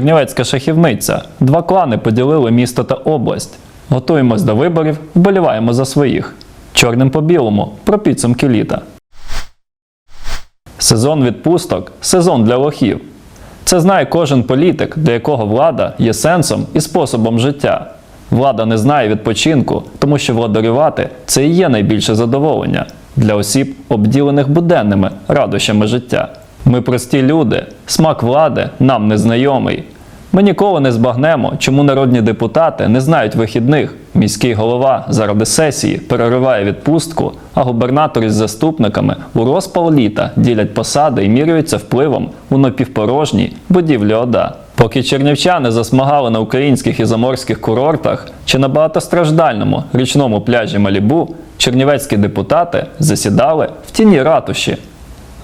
Чернівецька шахівниця. Два клани поділили місто та область. Готуємось до виборів, вболіваємо за своїх. Чорним по білому про підсумки літа. Сезон відпусток сезон для лохів. Це знає кожен політик, для якого влада є сенсом і способом життя. Влада не знає відпочинку, тому що владарювати це і є найбільше задоволення для осіб, обділених буденними радощами життя. Ми прості люди, смак влади нам незнайомий. Ми ніколи не збагнемо, чому народні депутати не знають вихідних. Міський голова заради сесії перериває відпустку, а губернатори з заступниками у розпал літа ділять посади і міряються впливом у напівпорожній будівлі ОДА. Поки чернівчани засмагали на українських і заморських курортах чи на багатостраждальному річному пляжі Малібу, чернівецькі депутати засідали в тіні ратуші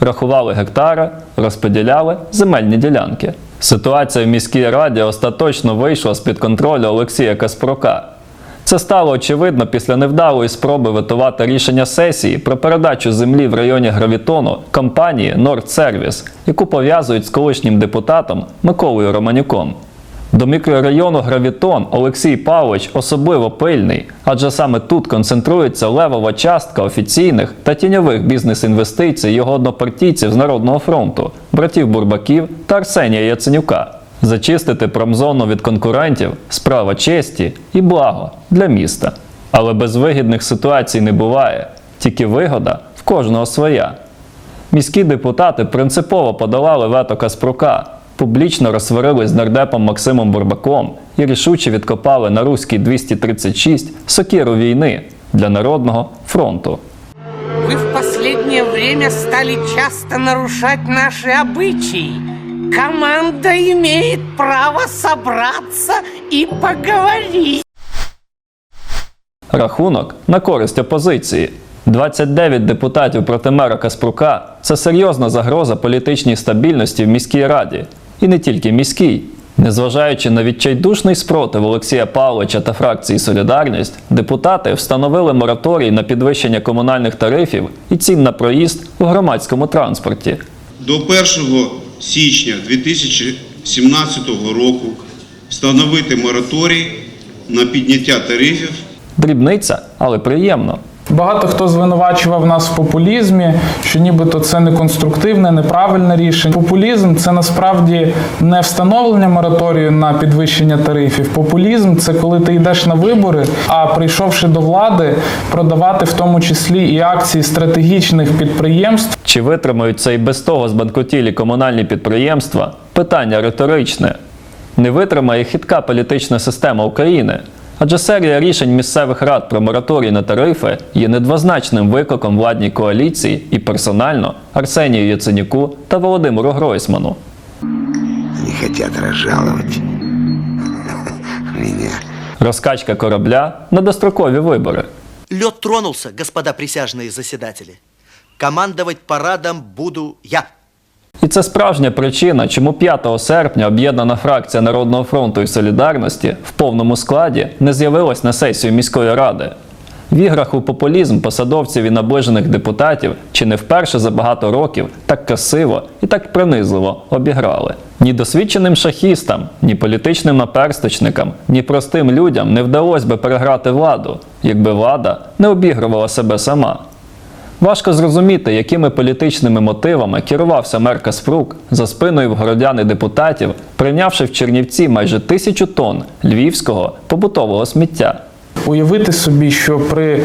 рахували гектари, розподіляли земельні ділянки. Ситуація в міській раді остаточно вийшла з-під контролю Олексія Каспрука. Це стало очевидно після невдалої спроби витувати рішення сесії про передачу землі в районі Гравітону компанії Нордсервіс, яку пов'язують з колишнім депутатом Миколою Романюком. До мікрорайону Гравітон Олексій Павлович особливо пильний, адже саме тут концентрується левова частка офіційних та тіньових бізнес-інвестицій його однопартійців з Народного фронту, братів Бурбаків та Арсенія Яценюка. Зачистити промзону від конкурентів справа честі і благо для міста. Але безвигідних ситуацій не буває, тільки вигода в кожного своя. Міські депутати принципово подолали вето Каспрука, публічно розсварились з нардепом Максимом Бурбаком і рішуче відкопали на Руській 236 сокиру війни для Народного фронту. Вы в последнее время стали часто нарушать наши обычаи. Команда имеет право собраться и поговорить. Рахунок на користь опозиції. 29 депутатів проти мера Каспрука це серйозна загроза політичній стабільності в міській раді. І не тільки міській. Незважаючи на відчайдушний спротив Олексія Павловича та фракції Солідарність, депутати встановили мораторій на підвищення комунальних тарифів і цін на проїзд у громадському транспорті. До 1 січня 2017 року встановити мораторій на підняття тарифів Дрібниця, але приємно. Багато хто звинувачував нас в популізмі, що нібито це не конструктивне, неправильне рішення. Популізм це насправді не встановлення мораторію на підвищення тарифів. Популізм це коли ти йдеш на вибори, а прийшовши до влади, продавати в тому числі і акції стратегічних підприємств. Чи витримають це і без того збанкрутілі комунальні підприємства? Питання риторичне. Не витримає хитка політична система України. Адже серія рішень місцевих рад про мораторій на тарифи є недвозначним викликом владній коаліції і персонально Арсенію Яценюку та Володимиру Гройсману. Они хотят разжаловать меня. Розкачка корабля на дострокові вибори. Лед тронулся, господа присяжные заседатели. Командовать парадом буду я. І це справжня причина, чому 5 серпня об'єднана фракція Народного фронту і Солідарності в повному складі не з'явилась на сесію міської ради. В іграх у популізм посадовців і наближених депутатів чи не вперше за багато років так красиво і так принизливо обіграли. Ні досвідченим шахістам, ні політичним наперсточникам, ні простим людям не вдалося би переграти владу, якби влада не обігрувала себе сама. Важко зрозуміти, якими політичними мотивами керувався мер Каспрук за спиною в городян і депутатів, прийнявши в Чернівці майже тисячу тонн львівського побутового сміття. Уявити собі, що при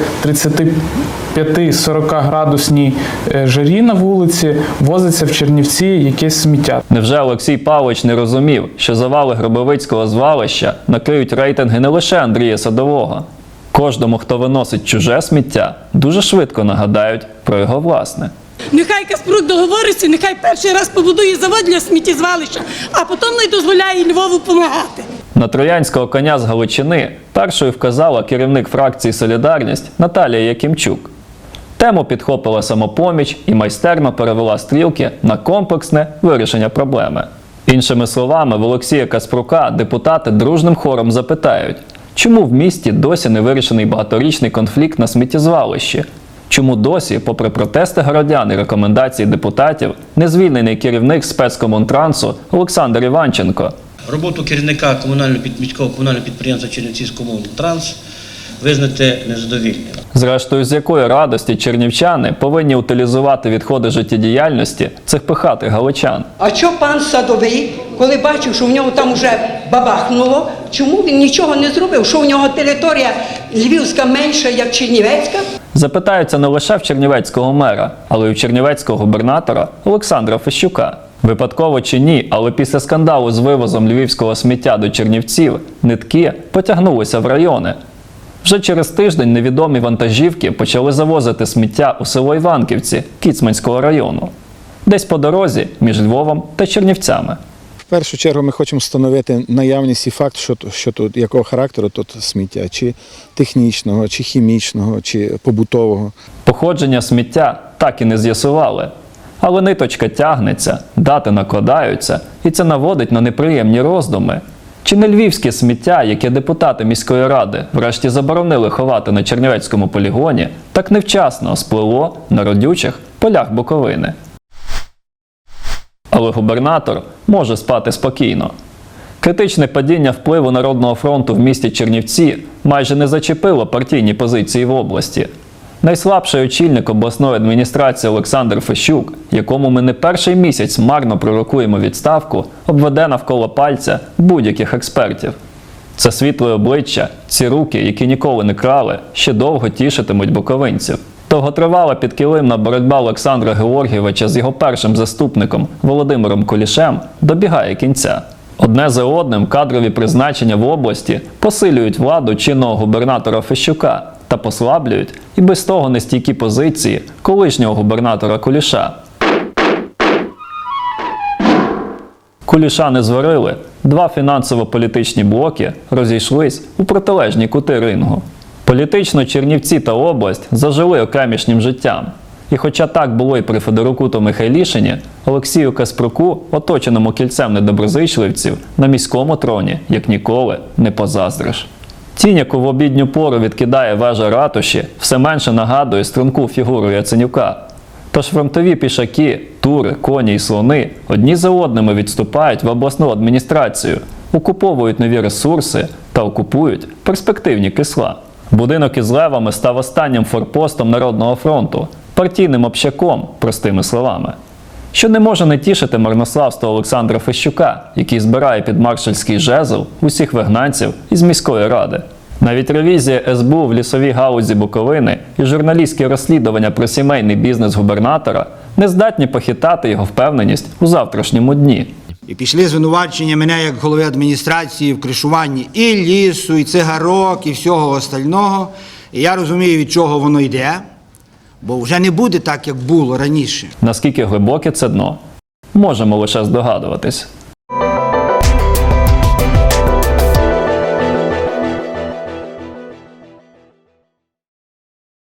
35-40 градусній е, жарі на вулиці возиться в Чернівці якесь сміття. Невже Олексій Павлович не розумів, що завали Гробовицького звалища накриють рейтинги не лише Андрія Садового? Кожному, хто виносить чуже сміття, дуже швидко нагадають про його власне. Нехай Каспрук договориться, нехай перший раз побудує завод для сміттєзвалища, а потім не дозволяє Львову допомагати. На троянського коня з Галичини першою вказала керівник фракції Солідарність Наталія Якимчук. Тему підхопила самопоміч і майстерно перевела стрілки на комплексне вирішення проблеми. Іншими словами, в Олексія Каспрука депутати дружним хором запитають, чому в місті досі не вирішений багаторічний конфлікт на сміттєзвалищі? Чому досі, попри протести городян і рекомендації депутатів, не звільнений керівник спецкомунтрансу Олександр Іванченко? Роботу керівника комунального підміського комунального підприємства Чернівцівському транс визнати незадовільним. Зрештою, з якої радості чернівчани повинні утилізувати відходи життєдіяльності цих пихатих галичан. А що пан садовий, коли бачив, що в нього там вже бабахнуло, чому він нічого не зробив? Що в нього територія Львівська менша, як Чернівецька? Запитаються не лише в чернівецького мера, але й в чернівецького губернатора Олександра Фещука. Випадково чи ні, але після скандалу з вивозом львівського сміття до Чернівців нитки потягнулися в райони. Вже через тиждень невідомі вантажівки почали завозити сміття у село Іванківці Кіцманського району, десь по дорозі між Львовом та Чернівцями. В першу чергу ми хочемо встановити наявність і факт, що, тут- що тут, якого характеру тут сміття, чи технічного, чи хімічного, чи побутового. Походження сміття так і не з'ясували. Але ниточка тягнеться, дати накладаються, і це наводить на неприємні роздуми. Чи не львівське сміття, яке депутати міської ради врешті заборонили ховати на Чернівецькому полігоні, так невчасно сплило на родючих полях Буковини? Але губернатор може спати спокійно. Критичне падіння впливу Народного фронту в місті Чернівці майже не зачепило партійні позиції в області. Найслабший очільник обласної адміністрації Олександр Фещук, якому ми не перший місяць марно пророкуємо відставку, обведе навколо пальця будь-яких експертів. Це світле обличчя, ці руки, які ніколи не крали, ще довго тішитимуть буковинців. Довготривала підкилимна боротьба Олександра Георгійовича з його першим заступником Володимиром Кулішем добігає кінця. Одне за одним кадрові призначення в області посилюють владу чинного губернатора Фещука та послаблюють і без того нестійкі позиції колишнього губернатора Куліша. Куліша не зварили, два фінансово-політичні блоки розійшлись у протилежні кути рингу. Політично Чернівці та область зажили окремішнім життям. І хоча так було і при Федоруку та Михайлішині, Олексію Каспруку, оточеному кільцем недоброзичливців, на міському троні, як ніколи, не позаздриш. Тінь, яку в обідню пору відкидає вежа ратуші, все менше нагадує струнку фігуру Яценюка. Тож фронтові пішаки, тури, коні і слони одні за одними відступають в обласну адміністрацію, окуповують нові ресурси та окупують перспективні кисла. Будинок із левами став останнім форпостом Народного фронту, партійним общаком, простими словами. Що не може не тішити марнославство Олександра Фещука, який збирає під маршальський жезл усіх вигнанців із міської ради. Навіть ревізія СБУ в лісовій гаузі Буковини і журналістські розслідування про сімейний бізнес губернатора не здатні похитати його впевненість у завтрашньому дні. І пішли звинувачення мене як голови адміністрації в кришуванні і лісу, і цигарок, і всього остального. І я розумію, від чого воно йде, бо вже не буде так, як було раніше. Наскільки глибоке це дно, можемо лише здогадуватись.